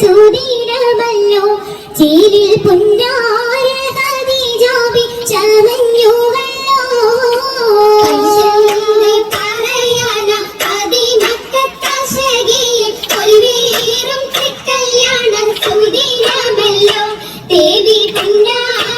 സുധീരമല്ലോ ചേരിൽ പുന്നാര ഹദീജാബി ചമഞ്ഞുവല്ലോ. കൈശലിന്റെ പറയണ അതിമക്കത്തശകിയിൽ ഒൽവേറും കല്യാണ സുധീരമല്ലോ ദേവി പുന്നാര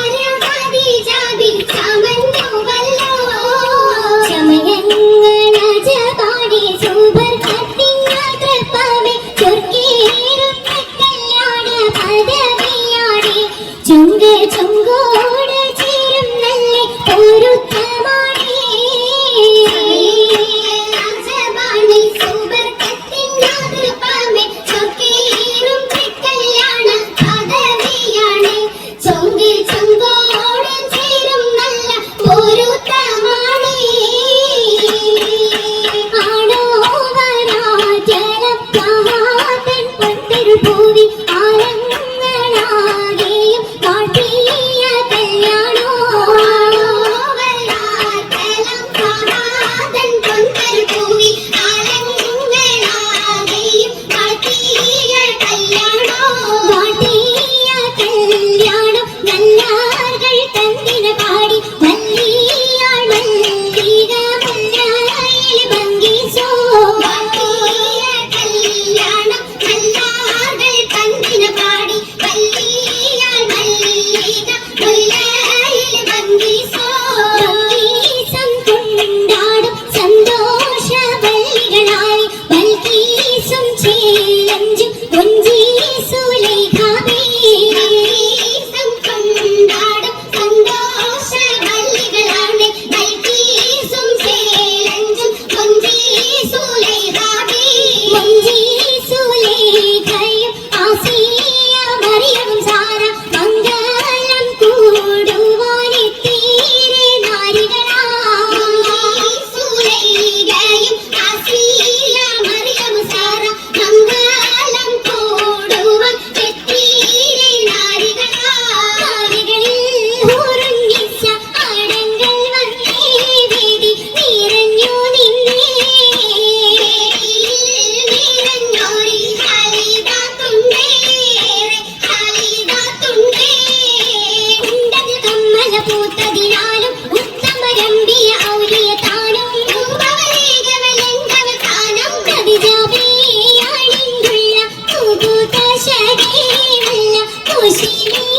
心。衣